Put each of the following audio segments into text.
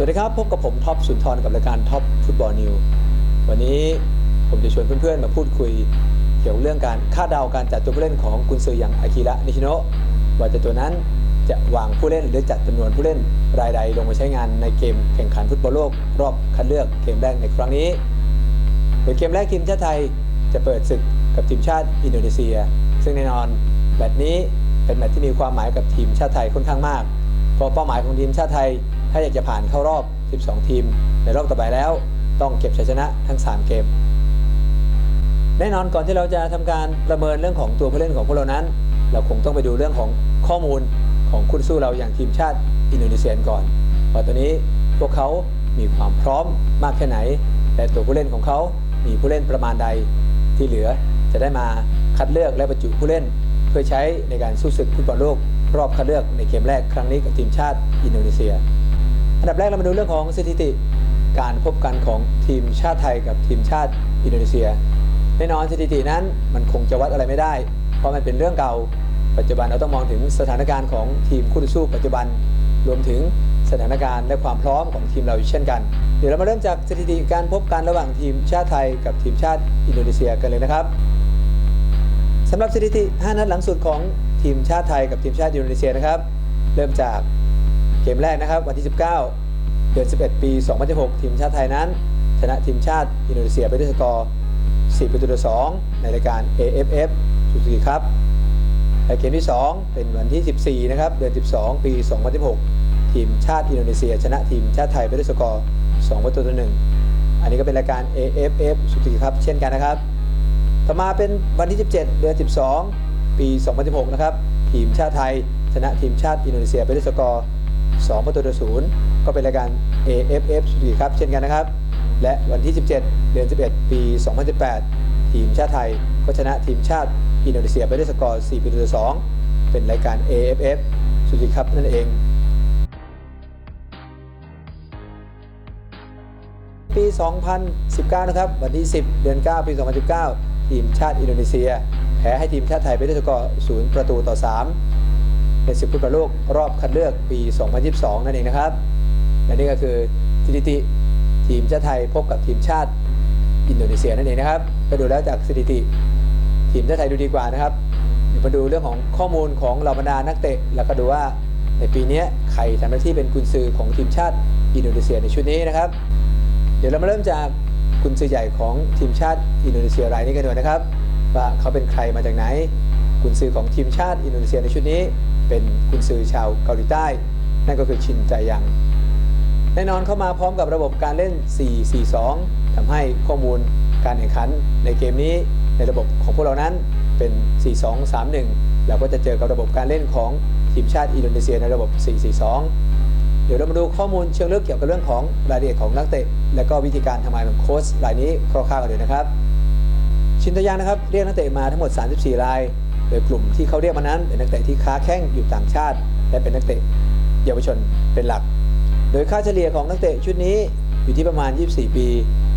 สวัสดีครับ พบกับผมท็อปสุนทรกับรายการท็อปฟุตบอลนิววันนี้ผมจะชวนเพื่อนๆ มาพูดคุยเกี่ยวกับเรื่องการคาดเดาการจัดตัวผู้เล่นของกุนซืออย่างอากิระนิชิโนะว่าจะตัวนั้นจะวางผู้เล่นหรือจัดจำนวนผู้เล่นรายใดลงมาใช้งานในเกมแข่งขันฟุตบอลโลก รอบคัดเลือกเกมแรกในครั้งนี้โดยเกมแรกทีมชาติไทยจะเปิดศึกกับทีมชาติอินโดนีเซีย ซึ่งแน่นอนแมตช์นี้เป็นแมตช์ที่มีความหมายกับทีมชาติไทยค่อนข้างมากเพราะเป้าหมายของทีมชาติไทย ถ้าอยากจะผ่านเข้ารอบ 12 ทีม ในรอบต่อไปแล้ว ต้องเก็บชัยชนะทั้ง 3 เกม แน่นอนก่อนที่เราจะทำการประเมินเรื่องของตัวผู้เล่นของพวกเรานั้น เราคงต้องไปดูเรื่องของข้อมูลของคู่สู้เราอย่างทีมชาติอินโดนีเซียก่อนว่าตอนนี้พวกเขามีความพร้อมมากแค่ไหน และตัวผู้เล่นของเขา มีผู้เล่นประมาณใด ที่เหลือจะได้มาคัดเลือกและบรรจุผู้เล่น เพื่อใช้ในการสู้ศึกฟุตบอลโลกรอบคัดเลือกในเกมแรกครั้งนี้กับทีมชาติอินโดนีเซีย อันดับแรกเรามาดูเรื่องของสถิติการพบกันของทีมชาติไทยกับทีมชาติอินโดนีเซีย แน่นอนสถิตินั้นมันคงจะวัดอะไรไม่ได้ เพราะมันเป็นเรื่องเก่า ปัจจุบันเราต้องมองถึงสถานการณ์ของทีมคู่ต่อสู้ปัจจุบันรวมถึงสถานการณ์และความพร้อมของทีมเราเช่นกัน เดี๋ยวเรามาเริ่มจากสถิติการพบกันระหว่างทีมชาติไทยกับทีมชาติอินโดนีเซียกันเลยนะครับสำหรับสถิติ 5 นัดหลังสุดของทีมชาติไทยกับทีมชาติอินโดนีเซียนะครับ เริ่มจาก เกมแรกนะครับวันที่ 19 เดือน 11 ปี 2016 ทีมชาติไทยนั้น ชนะทีมชาติอินโดนีเซียไปด้วยสกอร์ 4 ประตูต่อ 2 ในรายการ AFF ซูซูกิครับและเกมที่ 2 เป็นวันที่ 14 นะครับ เดือน 12 ปี 2016 ทีมชาติอินโดนีเซีย ชนะทีมชาติไทยไปด้วยสกอร์ 2 ประตูต่อ 1 อันนี้ก็เป็นรายการ AFF ซูซูกิครับ เช่นกันนะครับ ต่อมาเป็นวันที่ 17 เดือน 12 ปี 2016 นะครับ ทีมชาติไทย ชนะทีมชาติอินโดนีเซียไปด้วยสกอร์ 2 ประตูต่อศูนย์ก็เป็นรายการ AFF สุดีครับ เช่นกันนะครับ และวันที่ 17 เดือน 11 ปี 2018 ทีมชาติไทยก็ชนะทีมชาติอินโดนีเซียไปด้วยสกอร์ 4 ประตูต่อ 2 เป็นรายการ AFF สุดีครับนั่นเอง ปี 2019 นะครับ วันที่ 10 เดือน 9 ปี 2019 ทีมชาติอินโดนีเซีย แพ้ให้ทีมชาติไทยไปด้วยสกอร์ 0 ประตูต่อ 3 ในศึกฟุตบอลโลกรอบคัดเลือกปี 2022 นั่นเองนะครับ และนี่ก็คือสถิติทีมชาติไทยพบกับทีมชาติอินโดนีเซียนั่นเองนะครับไปดูแล้วจากสถิติ ทีมชาติไทยดูดีกว่านะครับเดี๋ยวมาดูเรื่องของข้อมูลของเหล่าบรรดานักเตะ แล้วก็ดูว่าในปีนี้ใครทำหน้าที่เป็นกุนซือของทีมชาติอินโดนีเซียในชุดนี้นะครับ เดี๋ยวเรามาเริ่มจากกุนซือใหญ่ของทีมชาติอินโดนีเซียรายนี้กันก่อนนะครับ ว่าเขาเป็นใครมาจากไหนกุนซือของทีมชาติอินโดนีเซียในชุดนี้ เป็นกุนซือชาวเกาหลีใต้ นั่นก็คือชินจายัง แน่นอนเข้ามาพร้อมกับระบบการเล่น 4-4-2ทำให้ข้อมูลการแข่งขันในเกมนี้ในระบบของพวกเรานั้นเป็น 4-2-3-1 เราก็จะเจอกับระบบการเล่นของทีมชาติอินโดนีเซียในระบบ 4-4-2 เดี๋ยวเรามาดูข้อมูลเชิงลึกเกี่ยวกับเรื่องของรายละเอียดของนักเตะ และก็วิธีการทำงานของโค้ชรายนี้คร่าวๆกันเลยนะครับ ชินตยางนะครับเรียกนักเตะมาทั้งหมด 34 ราย โดยกลุ่มที่เขาเรียกมานั้นเป็นนักเตะที่ค้าแข้งอยู่ต่างชาติ และเป็นนักเตะเยาวชนเป็นหลัก โดยค่าเฉลี่ยของนักเตะชุดนี้อยู่ที่ประมาณ 24 ปี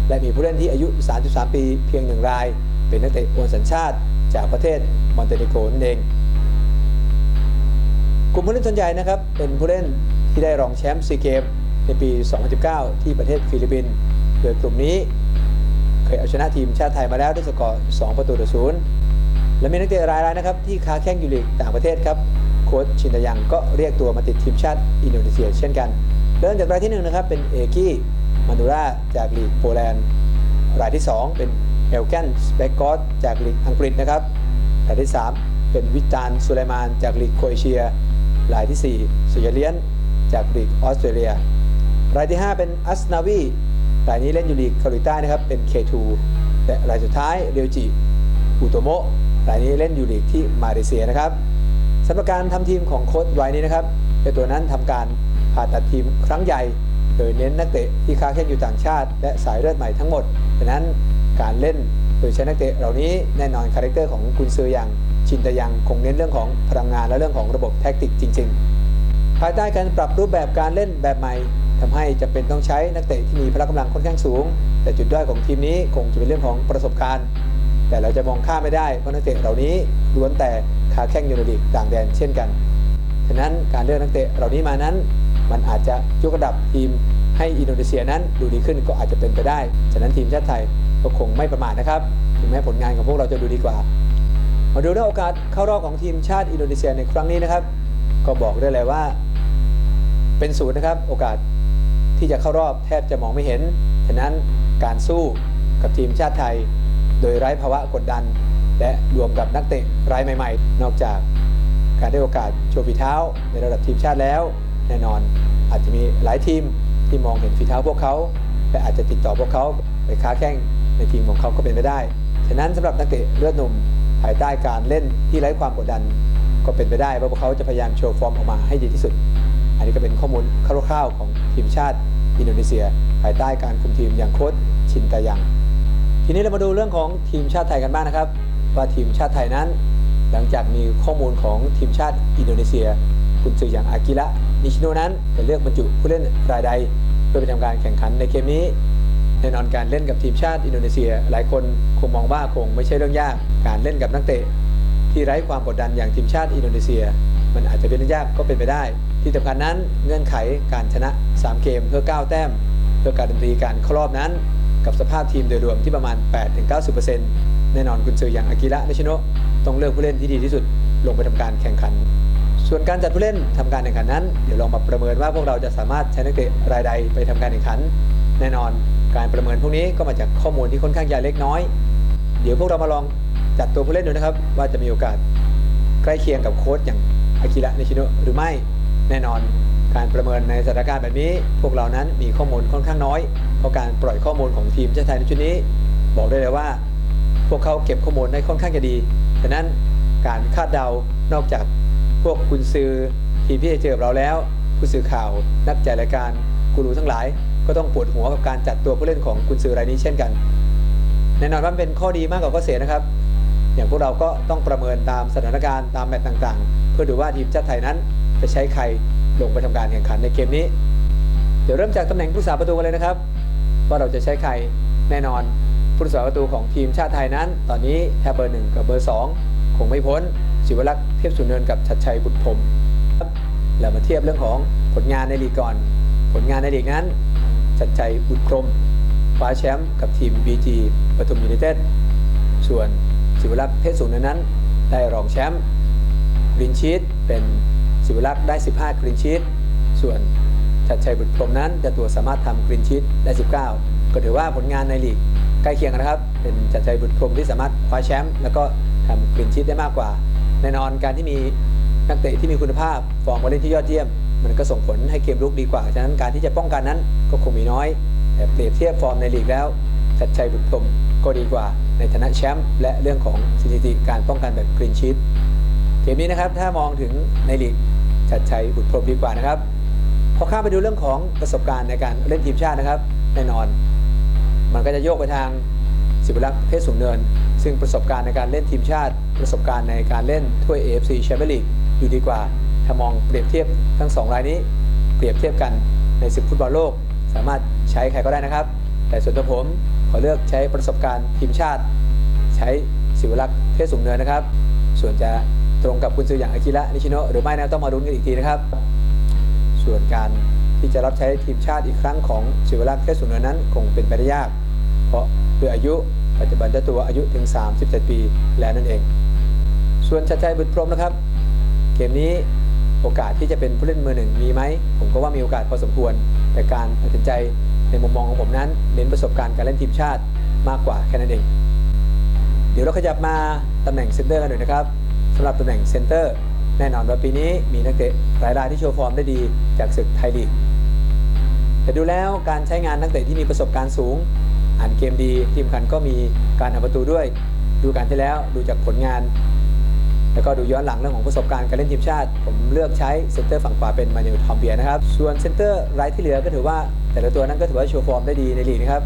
และมีผู้เล่นที่อายุ 33 ปีเพียงหนึ่งราย เป็นนักเตะโอนสัญชาติ จากประเทศมอนเตเนโกรนั่นเอง กลุ่มผู้เล่นส่วนใหญ่นะครับเป็นผู้เล่นที่ได้รองแชมป์ซีเกมในปี 2019 ที่ประเทศฟิลิปปินส์โดยกลุ่มนี้ เคยเอาชนะทีมชาติไทยมาแล้วด้วยสกอร์ 2 ประตูต่อศูนย์ และมีนักเตะรายรายนะครับที่ค้าแข้งอยู่ลีกต่างประเทศครับโค้ชชินตยังก็เรียกตัวมาติดทีมชาติอินโดนีเซีย เช่นกัน เริ่มจากรายที่1นะครับเป็นเอกี้มานูราจากลีกโปแลนด์รายที่ 2 เป็นเฮลแกนสเปกกอสจากลีกอังกฤษนะครับรายที่ 3 เป็นวิจานสุไลมานจากลีกโครเอเชีย รายที่ 4สุยเลียน จากลีกออสเตรเลีย รายที่ 5 เป็นอัสนาวีรายนี้เล่นอยู่ลีกเกาหลีใต้นะครับเป็น K2 และรายสุดท้ายเรียวจิอุโตโมะ รายนี้เล่นอยู่ลีกที่มาเลเซียนะครับสำหรับการทำทีมของโค้ชรายนี้นะครับเจ้าตัวนั้นทำการผ่าตัดทีมครั้งใหญ่ โดยเน้นนักเตะที่ค้าแข่งอยู่ต่างชาติ และสายเลือดใหม่ทั้งหมดดังนั้นการเล่นโดยใช้นักเตะเหล่านี้แน่นอนคาแรคเตอร์ของกุนซืออย่างชินตะยังคงเน้นเรื่องของพลังงานและเรื่องของระบบแท็กติกจริง ๆ ภายใต้การปรับรูปแบบการเล่นแบบใหม่ทำให้จำเป็นต้องใช้นักเตะที่มีพละกำลังค่อนข้างสูง แต่จุดด้อยของทีมนี้คงจะเป็นเรื่องของประสบการณ์ แต่เราจะมองข้ามไม่ได้เพราะนักเตะเหล่านี้ล้วนแต่ขาแข้งยูโรลีกต่างแดนเช่นกัน ฉะนั้นการเลือกนักเตะเหล่านี้มานั้น มันอาจจะยกระดับทีมให้อินโดนีเซียนั้นดูดีขึ้นก็อาจจะเป็นไปได้ ฉะนั้นทีมชาติไทยก็คงไม่ประมาทนะครับ ถึงแม้ผลงานของพวกเราจะดูดีกว่า มาดูเรื่องโอกาสเข้ารอบของทีมชาติอินโดนีเซียในครั้งนี้นะครับ ก็บอกได้เลยว่า เป็นศูนย์นะครับ โอกาสที่จะเข้ารอบแทบจะมองไม่เห็น ฉะนั้นการสู้กับทีมชาติไทย โดยไร้ภาวะกดดัน และรวมกับนักเตะรายใหม่ ๆ นอกจากการได้โอกาสโชว์ฝีเท้าในระดับทีมชาติแล้ว แน่นอนอาจจะมีหลายทีมที่มองเห็นฝีเท้าพวกเขา และอาจจะติดต่อพวกเขาไปค้าแข่งในทีมของเขาก็เป็นไปได้ ฉะนั้นสำหรับนักเตะเลือดหนุ่มภายใต้การเล่นที่ไร้ความกดดัน ก็เป็นไปได้ว่าพวกเขาจะพยายามโชว์ฟอร์มออกมาให้ดีที่สุด อันนี้ก็เป็นข้อมูลคร่าวๆของทีมชาติอินโดนีเซีย ภายใต้การคุมทีมอย่างโค้ชชินตายัง ทีนี้เรามาดูเรื่องของทีมชาติไทยกันบ้างนะครับ ว่าทีมชาติไทยนั้น หลังจากมีข้อมูลของทีมชาติอินโดนีเซีย คุณซืออย่างอากิระนิชิโนนั้นจะเลือกบรรจุผู้เล่นรายใด เพื่อไปทำการแข่งขันในเกมนี้แน่นอนการเล่นกับทีมชาติอินโดนีเซีย หลายคนคงมองว่าคงไม่ใช่เรื่องยากการเล่นกับนักเตะ ที่ไร้ความกดดันอย่างทีมชาติอินโดนีเซีย มันอาจจะเป็นเรื่องยากก็เป็นไปได้ ที่สำคัญนั้นเงื่อนไขการชนะ 3 เกมเพื่อ 9 แต้ม เพื่อการันตีการเข้ารอบนั้น กับสภาพทีมโดยรวมที่ประมาณ 8-90%แน่นอนกุนซืออย่างอากิระนิชิโนะต้องเลือกผู้เล่นที่ดีที่สุดลงไปทำการแข่งขัน ส่วนการจัดผู้เล่นทำการแข่งขันนั้น เดี๋ยวลองมาประเมินว่าพวกเราจะสามารถใช้นักเตะรายใดไปทำการแข่งขัน แน่นอนการประเมินพวกนี้ก็มาจากข้อมูลที่ค่อนข้างใหญ่เล็กน้อย เดี๋ยวพวกเรามาลองจัดตัวผู้เล่นดูนะครับ ว่าจะมีโอกาสใกล้เคียงกับโค้ชอย่างอากิระนิชิโนะหรือไม่แน่นอน การประเมินในสถานการณ์แบบนี้ พวกเรานั้นมีข้อมูลค่อนข้างน้อย เพราะการปล่อยข้อมูลของทีมชาติไทยในชุดนี้ บอกได้เลยว่า พวกเขาเก็บข้อมูลได้ค่อนข้างจะดีฉะนั้นการคาดเดานอกจากพวกกุนซือทีมที่จะเจอเราแล้ว ผู้สื่อข่าวนักจัดรายการกูรูทั้งหลาย ก็ต้องปวดหัวกับการจัดตัวผู้เล่นของกุนซือรายนี้เช่นกันแน่นอนว่ามันเป็นข้อดีมากกว่าข้อเสียนะครับ อย่างพวกเราก็ต้องประเมินตามสถานการณ์ตามแมตช์ต่างๆ เพื่อดูว่าทีมชาติไทยนั้นจะใช้ใคร ลงไปทำการแข่งขันในเกมนี้ เดี๋ยวเริ่มจากตำแหน่งผู้สาประตูกันเลยนะครับ ว่าเราจะใช้ใครแน่นอนผู้สาประตูของทีมชาติไทยนั้น ตอนนี้แค่เบอร์หนึ่งกับเบอร์สองคงไม่พ้นศิวรักษ์เทียบสุนเนินกับชัดชัยบุตรพรมเรามาเทียบเรื่องของผลงานในลีกก่อน ผลงานในลีกนั้น ชัดชัยบุตรพรมคว้าแชมป์กับทีม BG ปทุมยูไนเต็ดส่วนศิวรักษ์เทพสูงเนินนั้น ได้รองแชมป์กรีนชีตเป็น ศิวรักษ์ได้ 15กรีนชีตส่วนชัดชัยบุตรพรมนั้นจะตัวสามารถทำกรีนชีตได้ 19 ก็ถือว่าผลงานในลีกใกล้เคียงนะครับ เป็นชัดชัยบุตรพรมที่สามารถคว้าแชมป์แล้วก็ทำกรีนชีตได้มากกว่า แน่นอนการที่มีนักเตะที่มีคุณภาพฟอร์มการเล่นที่ยอดเยี่ยม มันก็ส่งผลให้เกมลุกดีกว่า ฉะนั้นการที่จะป้องกันนั้นก็คงมีน้อย แต่เปรียบเทียบฟอร์มในลีกแล้วชัดชัยบุตรพรมก็ดีกว่าในฐานะแชมป์และเรื่องของสถิติการป้องกันแบบกรีนชีตเกมนี้นะครับถ้ามองถึงในลีก ชัดชัยบุตรพรมดีกว่านะครับ พอข้ามไปดูเรื่องของประสบการณ์ในการเล่นทีมชาตินะครับ แน่นอน มันก็จะโยกไปทางสิบลักษ์เพชรสูงเนิน ซึ่งประสบการณ์ในการเล่นทีมชาติ ประสบการณ์ในการเล่นถ้วย AFC แชมเปี้ยนลีกอยู่ดีกว่า ถ้ามองเปรียบเทียบทั้งสองรายนี้ เปรียบเทียบกันในศึกฟุตบอลโลก สามารถใช้ใครก็ได้นะครับ แต่ส่วนตัวผมขอเลือกใช้ประสบการณ์ทีมชาติ ใช้ศิวลักษ์เพชรสูงเนินนะครับ ส่วนจะ ตรงกับคุณซื้ออย่างอากิระนิชิโนะหรือไม่นะต้องมาลุ้นกันอีกทีนะครับ ส่วนการที่จะรับใช้ทีมชาติอีกครั้งของศิวรักษ์เพชรสุนเนศนั้น คงเป็นไปได้ยาก เพราะด้วยอายุปัจจุบันเจ้าตัวอายุถึง 37 ปีแล้วนั่นเอง ส่วนชัดชัยบุตรพรมนะครับ เกมนี้โอกาสที่จะเป็นผู้เล่นมือหนึ่งมีไหม ผมก็ว่ามีโอกาสพอสมควร แต่การตัดสินใจในมุมมองของผมนั้น เน้นประสบการณ์การเล่นทีมชาติมากกว่าแค่นั้นเอง เดี๋ยวเราขยับมาตำแหน่งเซนเตอร์กันหน่อยนะครับ สำหรับตำแหน่งเซนเตอร์แน่นอนว่าปีนี้มีนักเตะหลายรายที่โชว์ฟอร์มได้ดีจากศึกไทยลีกแต่ดูแล้วการใช้งานนักเตะที่มีประสบการณ์สูง อ่านเกมดีทีมคันก็มีการทำประตูด้วย ดูการที่แล้วดูจากผลงาน แล้วก็ดูย้อนหลังเรื่องของประสบการณ์การเล่นทีมชาติ ผมเลือกใช้เซนเตอร์ฝั่งขวาเป็นมานิลทอมเบียนะครับ ส่วนเซนเตอร์รายที่เหลือก็ถือว่า แต่ละตัวนั้นก็ถือว่าโชว์ฟอร์มได้ดีในลีกนะครับ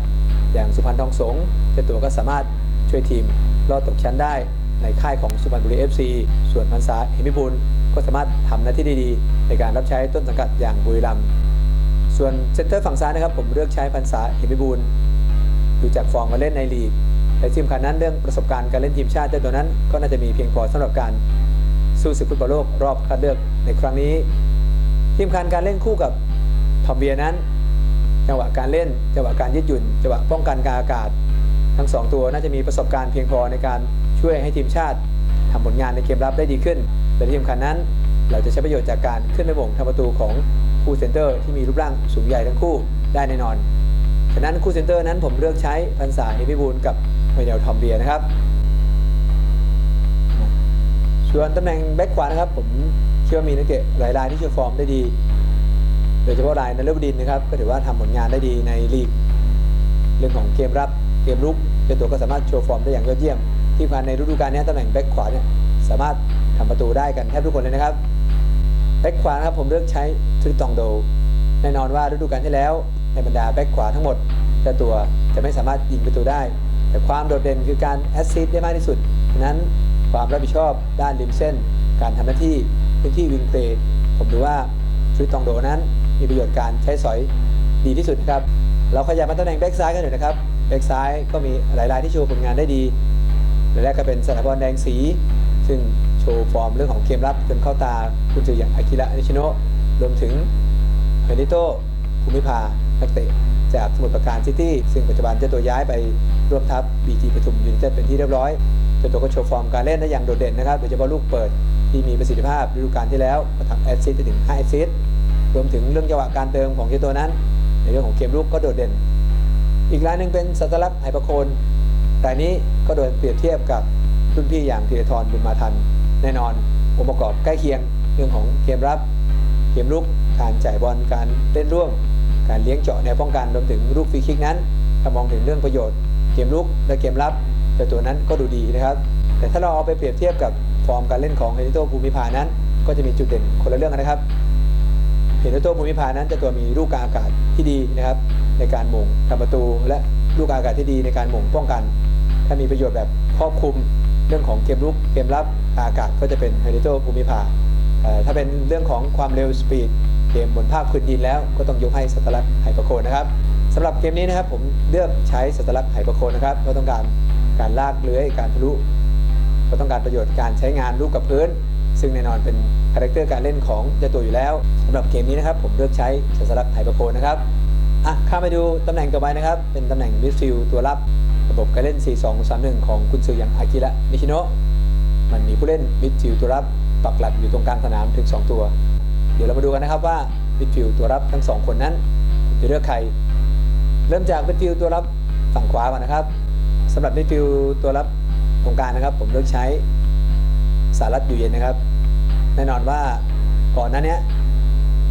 อย่างสุพรรณทองสงเจ้าตัวก็สามารถช่วยทีมรอดตกชั้นได้ ในค่ายของสุพรรณบุรี FC ส่วนพันษาเฮมิบุญก็สามารถทำหน้าที่ได้ดีในการรับใช้ต้นสังกัดอย่างบุรีรัมย์ส่วนเซนเตอร์ฝั่งซ้ายนะครับ ผมเลือกใช้พันษาเฮมิบูลดูจากฟอร์มมาเล่นในลีกและทีมคันนั้นเรื่องประสบการณ์การเล่นทีมชาติเจ้าตัวนั้น ก็น่าจะมีเพียงพอสำหรับการสู้ศึกฟุตบอลโลกรอบคัดเลือกในครั้งนี้ ทีมคันการเล่นคู่กับทอมเบียนั้น จังหวะการเล่นจังหวะการยืดหยุ่นจังหวะป้องกันการอากาศ ทั้งสองตัวน่าจะมีประสบการณ์เพียงพอในการ ช่วยให้ทีมชาติทำผลงานในเกมรับได้ดีขึ้น แต่ที่สำคัญนั้น เราจะใช้ประโยชน์จากการขึ้นไปบ่งทำประตูของคู่เซนเตอร์ที่มีรูปร่างสูงใหญ่ทั้งคู่ได้แน่นอน ฉะนั้นคู่เซนเตอร์นั้นผมเลือกใช้พันษาเฮพิบูลกับเมเนลทอมเบียนะครับ ส่วนตำแหน่งแบ็คขวานะครับ ผมเชื่อว่ามีนักเตะหลายรายที่โชว์ฟอร์มได้ดี โดยเฉพาะรายนฤบดินนะครับ ก็ถือว่าทำผลงานได้ดีในลีก เรื่องของเกมรับเกมรุกเจ้าตัวก็สามารถโชว์ฟอร์มได้อย่างยอดเยี่ยม ที่ผ่านในฤดูกาลนี้ตำแหน่งแบ็คขวาเนี่ยสามารถทำประตูได้กันแทบทุกคนเลยนะครับแบ็คขวานะครับผมเลือกใช้ทริตองโด แน่นอนว่าฤดูกาลที่แล้ว ในบรรดาแบ็คขวาทั้งหมดเจ้าตัวจะไม่สามารถยิงประตูได้ แต่ความโดดเด่นคือการแอสซิสต์ได้มากที่สุดฉะนั้นความรับผิดชอบด้านริมเส้น การทำหน้าที่พื้นที่วิงเพลย์ผมดูว่าทริตองโดนั้นมีประโยชน์การใช้สอยดีที่สุดนะครับเราขยับมาตำแหน่งแบ็กซ้ายกันหน่อยนะครับแบ็กซ้ายก็มีหลายรายที่โชว์ผลงานได้ดี แรกก็เป็นสถาพรแดงสี ซึ่งโชว์ฟอร์มเรื่องของเกมรับจนเข้าตาคุณจืออย่างอากิระนิชิโนะรวมถึงเฮนิโตภูมิภานักเตะจากสมุทรปราการซิตี้ซึ่งปัจจุบันเจ้าตัวย้ายไปร่วมทัพบีจีปทุมยูไนเต็ดเป็นที่เรียบร้อยเจ้าตัวก็โชว์ฟอร์มการเล่นได้อย่างโดดเด่นนะครับโดยเฉพาะลูกเปิดที่มีประสิทธิภาพฤดูกาลที่แล้วก็ทำแอสซิสต์ถึง5แอสซิสต์รวมถึงเรื่องจังหวะการเติมของเจ้าตัวนั้น ในเรื่องของเกมลุกก็โดดเด่น อีกรายหนึ่งเป็นสัตลักษณ์ไหประโคน รายนี้ก็โดยเปรียบเทียบกับรุ่นพี่อย่างธีรทรบุญมาทัน แน่นอนองค์ประกอบใกล้เคียงเรื่องของเกมรับ เกมลุกการจ่ายบอลการเล่นร่วม การเลี้ยงเจาะแนวป้องกันรวมถึงลูกฟรีคิกนั้นถ้ามองถึงเรื่องประโยชน์เกมลุกและเกมรับเจ้าตัวนั้นก็ดูดีนะครับ แต่ถ้าเราเอาไปเปรียบเทียบกับฟอร์มการเล่นของเฮนิโตภูมิภานั้น ก็จะมีจุดเด่นคนละเรื่องนะครับเห็นว่าตัวภูมิภานั้นจะตัวมีลูกกลางอากาศที่ดีนะครับในการหม่งทำประตูและลูกกลางอากาศที่ดีในการหม่งป้องกัน ถ้ามีประโยชน์แบบครอบคลุมเรื่องของเกมรุกเกมรับอากาศก็จะเป็นเฮนิโตภูมิภาถ้าเป็นเรื่องของความเร็วสปีดเกมบนภาคพื้นดินแล้วก็ต้องยกให้สัตลักษณ์ไฮปะโคนนะครับสำหรับเกมนี้นะครับผมเลือกใช้สัตลักษณ์ไฮปะโคนนะครับเพราะต้องการการลากเลื้อยการทะลุเพราะต้องการประโยชน์การใช้งานลูกกับพื้น ซึ่งแน่นอนเป็นคาแรคเตอร์การเล่นของเจ้าตัวอยู่แล้วสำหรับเกมนี้นะครับผมเลือกใช้สัสลักไฮประโคนนะครับอะข้ามไปดูตำแหน่งต่อไปนะครับ เป็นตำแหน่งมิดฟิลด์ตัวรับ ระบบการเล่น 4-2-3-1 ของคุณซืออย่างอากิระนิชิโนะมันมีผู้เล่นมิดฟิลด์ตัวรับปักหลักอยู่ตรงกลางสนามถึง 2 ตัว เดี๋ยวเรามาดูกันนะครับว่ามิดฟิลด์ตัวรับทั้ง 2 คนนั้นจะเลือกใคร เริ่มจากมิดฟิลด์ตัวรับฝั่งขวาก่อนนะครับสำหรับมิดฟิลด์ตัวรับตรงกลางนะครับ ผมเลือกใช้สารัตอยู่เย็นนะครับ แน่นอนว่าก่อนหน้าเนี้ย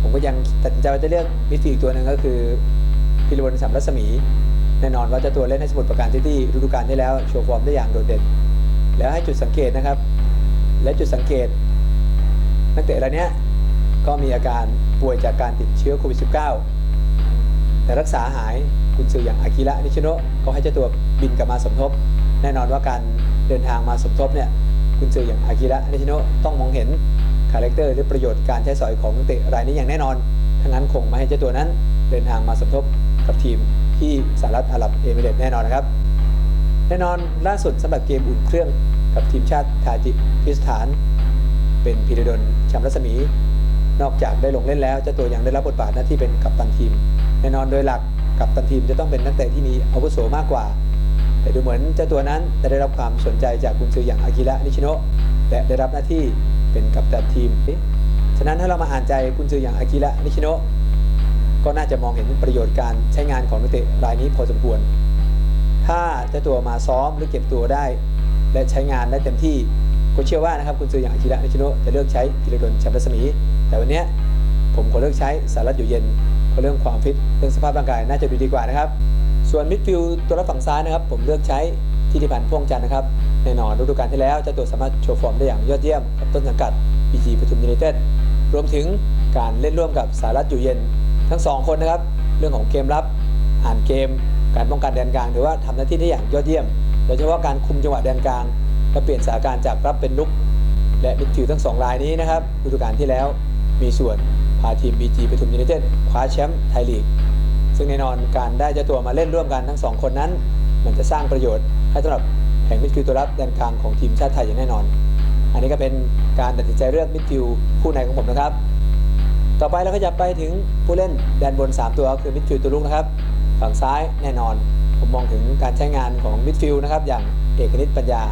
ผมก็ยังตัดสินใจว่าจะเลือกมิดฟิลด์อีกตัวหนึ่งก็คือพิรวนสัมรัศมี แน่นอนว่าเจะตัวเล่นให้สมุทรปราการซิตี้ฤดูกาลที่แล้วโชว์ฟอร์มได้อย่างโดดเด่น แล้วให้จุดสังเกตนะครับ และจุดสังเกต นักเตะรายนี้ก็มีอาการป่วยจากการติดเชื้อโควิด -19 แต่รักษาหายคุณซืออย่างอากิระนิชิโนะก็ให้เจ้าตัวบินกลับมาสมทบ แน่นอนว่าการเดินทางมาสมทบเนี่ยคุณซืออย่างอากิระนิชิโนะต้องมองเห็นคาแรคเตอร์หรือประโยชน์การใช้สอยของนักเตะรายนี้อย่างแน่นอนทั้งนั้นคงไม่ให้เจ้าตัวนั้นเดินทางมาสมทบกับทีม ที่สหรัฐอาหรับเอมิเรตส์แน่นอนนะครับแน่นอนล่าสุดสำหรับเกมอุ่นเครื่องกับทีมชาติทาจิกิสถาน เป็นพีระดลแชมป์รัศมี นอกจากได้ลงเล่นแล้วเจ้าตัวยังได้รับบทบาทหน้าที่เป็นกัปตันทีม แน่นอนโดยหลักกัปตันทีมจะต้องเป็นนักเตะที่มีอาวุโสมากกว่า แต่ดูเหมือนเจ้าตัวนั้นจะได้รับความสนใจจากกุนซืออย่างอากิระนิชิโนะและได้รับหน้าที่เป็นกัปตันทีม ฉะนั้นถ้าเรามาอ่านใจกุนซืออย่างอากิระนิชิโนะ ก็น่าจะมองเห็นประโยชน์การใช้งานของนักเตะรายนี้พอสมควร ถ้าเจ้าตัวมาซ้อมหรือเก็บตัวได้ และใช้งานได้เต็มที่ก็เชื่อว่านะครับคุณซื้ออย่างอากิระนิชิโนะจะเลือกใช้พิรดลแชมป์รัศมี แต่วันนี้ผมขอเลือกใช้สารัตอยู่เย็นเพราะเรื่องความฟิตเรื่องสภาพร่างกายน่าจะดูดีกว่านะครับ ส่วนมิดฟิลด์ตัวรับฝั่งซ้ายนะครับ ผมเลือกใช้ทิติพันธ์พ่วงจันทร์นะครับแน่นอนฤดูกาลที่แล้วเจ้าตัวสามารถโชว์ฟอร์มได้อย่างยอดเยี่ยมกับต้นสังกัดพีจีปทุมยูไนเต็ดรวมถึงการเล่นร่วมกับสารัตอยู่เย็น ทั้งสองคนนะครับ เรื่องของเกมรับอ่านเกม การป้องกันแดนกลางหรือว่าทำหน้าที่ได้อย่างยอดเยี่ยม โดยเฉพาะการคุมจังหวะแดนกลางและเปลี่ยนสถานการณ์จากรับเป็นลุก และมิดฟิลด์ทั้งสองรายนี้นะครับฤดูกาลที่แล้วมีส่วนพาทีม BG ปทุมยูไนเต็ดคว้าแชมป์ไทยลีก ซึ่งแน่นอนการได้เจ้าตัวมาเล่นร่วมกันทั้งสองคนนั้น มันจะสร้างประโยชน์ให้สำหรับแผงมิดฟิลด์ตัวรับแดนกลางของทีมชาติไทยอย่างแน่นอน อันนี้ก็เป็นการตัดสินใจเลือกมิดฟิลด์คู่ในของผมนะครับ ต่อไปเราก็จะไปถึงผู้เล่นแดนบน 3 ตัวคือมิดฟิลด์ตัวลุกนะครับ ฝั่งซ้ายแน่นอน ผมมองถึงการใช้งานของมิดฟิลด์นะครับ อย่างเอกนิตปัญญา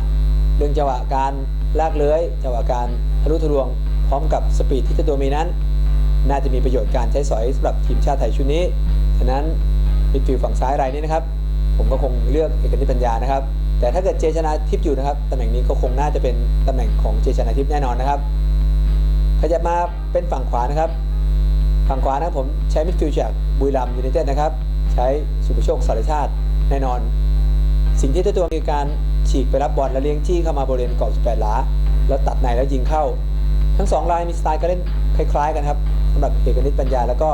เรื่องจังหวะการลากเลื้อยจังหวะการทะลุทะลวง พร้อมกับสปีดที่เจ้าตัวมีนั้น น่าจะมีประโยชน์การใช้สอยสำหรับทีมชาติไทยชุดนี้ฉะนั้นมิดฟิลด์ฝั่งซ้ายรายนี้นะครับผมก็คงเลือกเอกนิตปัญญานะครับ แต่ถ้าเกิดเจชนาทิพย์อยู่นะครับตำแหน่งนี้ก็คงน่าจะเป็นตำแหน่งของเจชนาทิพย์แน่นอนนะครับขยับมาเป็นฝั่งขวานะครับ ฝั่งขวานะครับผมใช้มิดฟิลด์จากบุรีรัมยูไนเต็ดนะครับ ใช้สุภโชคสารชาติแน่นอน สิ่งที่เจ้ตัวมีการฉีกไปรับบอลและเลี้ยงจี้เข้ามาบริเวณกรอบ 18หลาแล้วตัดในแล้วยิงเข้า ทั้งสองรายมีสไตล์การเล่นคล้ายๆกันครับสำหรับเอกนิตปัญญาแล้วก็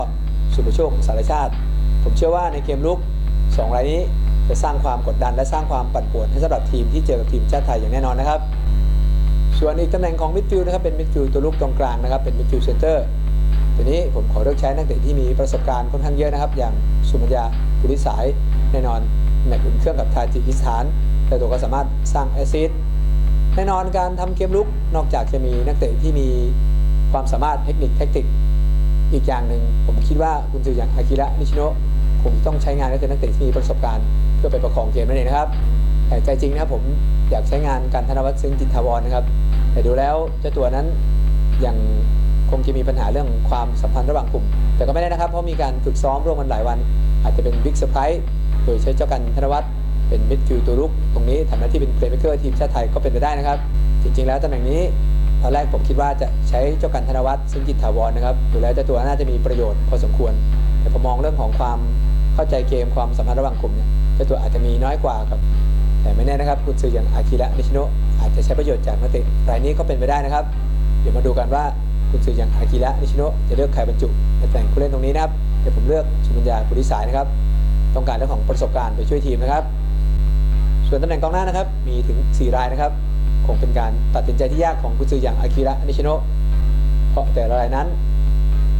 สุภโชคสารชาติ ผมเชื่อว่าในเกมลุกสองรายนี้จะสร้างความกดดันและสร้างความปั่นป่วนให้สำหรับทีมที่เจอกับทีมชาติไทยอย่างแน่นอนนะครับ ส่วนอีกตำแหน่งของมิดฟิลด์นะครับเป็นมิดฟิลด์ตัวลุกตรงกลางนะครับเป็นมิดฟิลด์เซนเตอร์ ตัวนี้ผมขอเลือกใช้นักเตะที่มีประสบการณ์ค่อนข้างเยอะนะครับ อย่างสุมัญญาปุริสายแน่นอนแมตช์อุ่นเครื่องกับทาจิกิสถาน แต่ตัวก็สามารถสร้างแอซิสแน่นอนการทำเกมลุกนอกจากจะมีนักเตะที่มีความสามารถเทคนิคแทคติกอีกอย่างหนึ่งผมคิดว่าคุณซื้ออย่างอากิระนิชิโนะคงต้องใช้งานก็คือนักเตะที่มีประสบการณ์เพื่อไปประคองเกมนั่นเองนะครับแต่ใจจริงนะครับผมอยากใช้งานการธนวัฒน์ซึ้งจิตทวรนะครับ แต่ดูแล้วเจ้าตัวนั้นยัง คงจะมีปัญหาเรื่องความสัมพันธ์ระหว่างกลุ่ม แต่ก็ไม่ได้นะครับเพราะมีการฝึกซ้อมร่วมกันหลายวัน อาจจะเป็นบิ๊กเซอร์ไพรส์โดยใช้เจ้ากันธนวัฒน์เป็นมิดฟิลด์ตัวลุก ตรงนี้ทำหน้าที่เป็นเพลย์เม k เกอร์ทีมชาติไทยก็เป็นไปได้นะครับ จริง ๆ แล้วตำแหน่งนี้ตอนแรกผมคิดว่าจะใช้เจ้ากันธนวัฒน์ซึ่งจิตถาวรนะครับดูแล้วเจ้าตัวน่าจะมีประโยชน์พอสมควร แต่ผมมองเรื่องของความเข้าใจเกมความสัมพันธ์ระหว่างกลุ่มเนี่ยเจ้าตัวอาจจะมีน้อยกว่าครับแต่ไม่แน่นะครับคุณซื้ออย่างอากิระนิชิโนะอาจจะใช้ประโยชน์จากนักเตะรายนี้ก็เป็นไปได้นะครับ เดี๋ยวมาดูกันว่า คุณซื้ออย่างอากิระนิชิโนะจะเลือกใครบรรจุในตำแหน่งผู้เล่นตรงนี้นะครับเดี๋ยวผมเลือกสุมัญญาปุริสายนะครับ ต้องการเรื่องของประสบการณ์ไปช่วยทีมนะครับ ส่วนตำแหน่งกองหน้านะครับ มีถึง 4 รายนะครับ คงเป็นการตัดสินใจที่ยากของกุนซืออย่างอากิระนิชิโนะเพราะแต่ละรายนั้น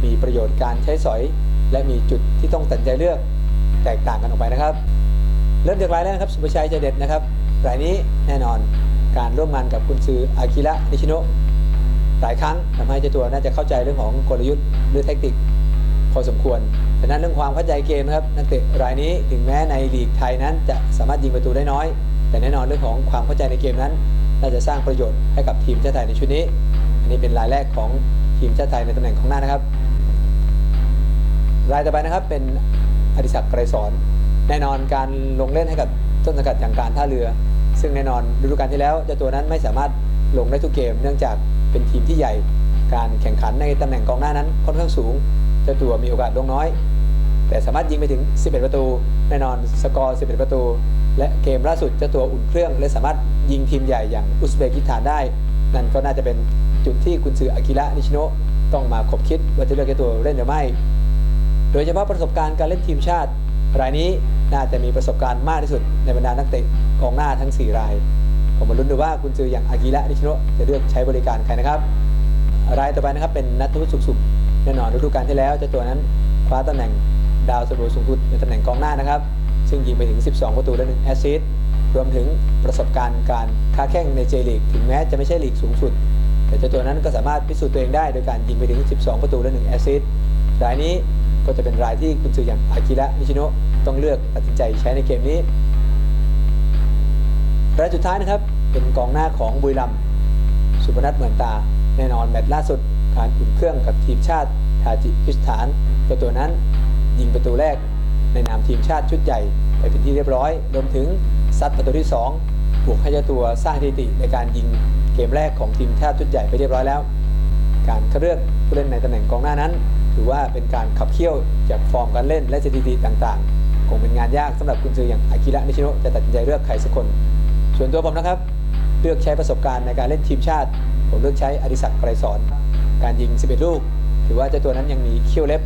มีประโยชน์การใช้สอย และมีจุดที่ต้องตัดสินใจเลือกแตกต่างกันออกไปนะครับ เริ่มจากรายแรกนะครับสุภชัยใจเด็ดนะครับรายนี้แน่นอนการร่วมงานกับกุนซืออากิระนิชิโนะ หลายครั้งทำให้เจ้าตัวน่าจะเข้าใจเรื่องของกลยุทธ์หรือเทคนิคพอสมควรฉะนั้นเรื่องความเข้าใจเกมนะครับนักเตะรายนี้ถึงแม้ในลีกไทยนั้นจะสามารถยิงประตูได้น้อย แต่แน่นอนเรื่องของความเข้าใจในเกมนั้น น่าจะสร้างประโยชน์ให้กับทีมชาติไทยในชุดนี้ อันนี้เป็นรายแรกของทีมชาติไทยในตำแหน่งของหน้านะครับ รายต่อไปนะครับเป็นอดิศักดิ์ไกรสอนแน่นอนการลงเล่นให้กับต้นสังกัดอย่างการท่าเรือ ซึ่งแน่นอนฤดูกาลที่แล้วเจ้าตัวนั้นไม่สามารถลงได้ทุกเกม เนื่องจาก เป็นทีมที่ใหญ่ การแข่งขันในตำแหน่งกองหน้านั้นค่อนข้างสูง เจ้าตัวมีโอกาสลงน้อย แต่สามารถยิงไปถึง 11 ประตู แน่นอนสกอร์ 11 ประตู และเกมล่าสุดเจ้าตัวอุ่นเครื่อง และสามารถยิงทีมใหญ่อย่างอุซเบกิสถานได้ นั่นก็น่าจะเป็นจุดที่คุณซืออากิระนิชิโนะต้องมาคบคิดว่าจะเลือกเจ้าตัวเล่นหรือไม่ โดยเฉพาะประสบการณ์การเล่นทีมชาติ รายนี้น่าจะมีประสบการณ์มากที่สุดในบรรดานักเตะกองหน้าทั้ง 4 ราย ผมมาลุ้นดูว่าคุณซืออย่างอากิระนิชิโนจะเลือกใช้บริการใครนะครับรายต่อไปนะครับเป็นนัทวุฒิสุขสุขแน่นอนฤดูกาลที่แล้วเจ้าตัวนั้นคว้าตำแหน่งดาวซันโวสูงสุดในตำแหน่งกองหน้านะครับ ซึ่งยิงไปถึง 12 ประตูและ1แอสซิสต์รวมถึงประสบการณ์การค้าแข่งในเจลีกถึงแม้จะไม่ใช่ลีกสูงสุด แต่เจ้าตัวนั้นก็สามารถพิสูจน์ตัวเองได้โดยการยิงไปถึง 12 ประตูและ1แอสซิสต์รายนี้ก็จะเป็นรายที่คุณซื้ออย่างอากิระนิชิโนะต้องเลือกตัดสินใจใช้ในเกมนี้ รายสุดท้ายนะครับ เป็นกองหน้าของบุรีรัมสุพนัทเหมือนตา แน่นอนแมตช์ล่าสุดการอุ่นเครื่องกับทีมชาติทาจิกิสถานตัวตัวนั้นยิงประตูแรกในนามทีมชาติชุดใหญ่ไปเป็นที่เรียบร้อยรวมถึงซัดประตูที่2บวกให้เจ้าตัวสร้างสถิติในการยิงเกมแรกของทีมชาติชุดใหญ่ไปเรียบร้อยแล้ว การคัดเลือกผู้เล่นในตำแหน่งกองหน้านั้น ถือว่าเป็นการขับเคี่ยวจากฟอร์มการเล่นและสถิติต่างๆ คงเป็นงานยากสำหรับกุนซืออย่างอากิระนิชิโนะจะตัดสินใจเลือกใครสักคน ส่วนตัวผมนะครับ เลือกใช้ประสบการณ์ในการเล่นทีมชาติ ผมเลือกใช้อดิศักดิ์ไกรสอน การยิง 11 ลูก ถือว่าเจ้าตัวนั้นยังมีเขี้ยวเล็บ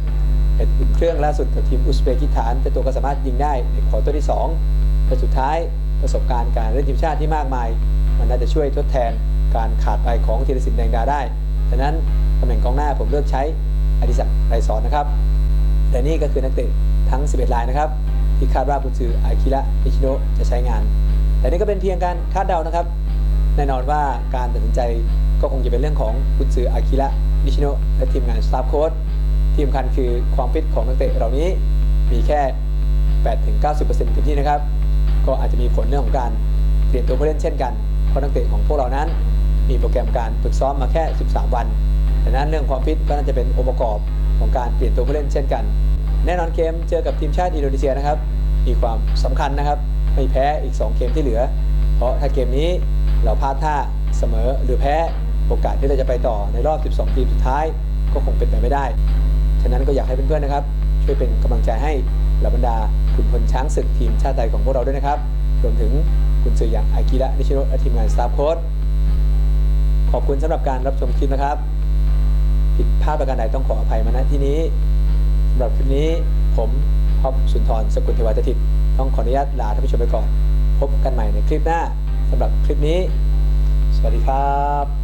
เป็นเครื่องล่าสุดกับทีมอุซเบกิสถานเจ้าตัวก็สามารถยิงได้ในควอเตอร์ที่2แต่สุดท้ายประสบการณ์การเล่นทีมชาติที่มากมาย มันน่าจะช่วยทดแทนการขาดไปของธีรศิลป์แดงดาได้ฉะนั้นตำแหน่งกองหน้าผมเลือกใช้อดิศักดิ์ไกรสอนนะครับและนี่ก็คือนักเตะทั้ง 11รายนะครับ ที่คาดว่าคุณซืออากิระนิชิโนะจะใช้งาน แต่นี่ก็เป็นเพียงการคาดเดานะครับ แน่นอนว่าการตัดสินใจก็คงจะเป็นเรื่องของคุณซืออากิระนิชิโนะและทีมงานสตาฟโค้ชที่สำคัญคือความฟิตของนักเตะเหล่านี้มีแค่ 8-90%เต็มที่นะครับ ก็อาจจะมีผลเรื่องของการเปลี่ยนตัวผู้เล่นเช่นกัน เพราะนักเตะของพวกเรานั้น มีโปรแกรมการฝึกซ้อมมาแค่ 13 วันดังนั้นเรื่องความฟิตก็น่าจะเป็นองค์ประกอบของการเปลี่ยนตัวผู้เล่นเช่นกัน แน่นอนเกมเจอกับทีมชาติอินโดนีเซียนะครับ มีความสำคัญนะครับ ไม่แพ้อีก 2 เกมที่เหลือ เพราะถ้าเกมนี้เราพลาดท่าเสมอหรือแพ้โอกาสที่เราจะไปต่อในรอบ 12 ทีมสุดท้ายก็คงเป็นไปไม่ได้ ฉะนั้นก็อยากให้เพื่อนๆนะครับ ช่วยเป็นกำลังใจให้เหล่าบรรดาขุนพลช้างศึกทีมชาติไทยของพวกเราด้วยนะครับ รวมถึงคุณสื่ออย่างอากิระนิชิโนะและทีมงานสตาฟโค้ชขอบคุณสำหรับการรับชมคลิปนะครับ ผิดพลาดประการใดต้องขออภัยมาณที่นี้สำหรับคลิปนี้ผมท็อปสุนทรสกุลเทวาจติต ต้องขออนุญาตลาท่านผู้ชมไปก่อน พบกันใหม่ในคลิปหน้าสำหรับคลิปนี้ สวัสดีครับ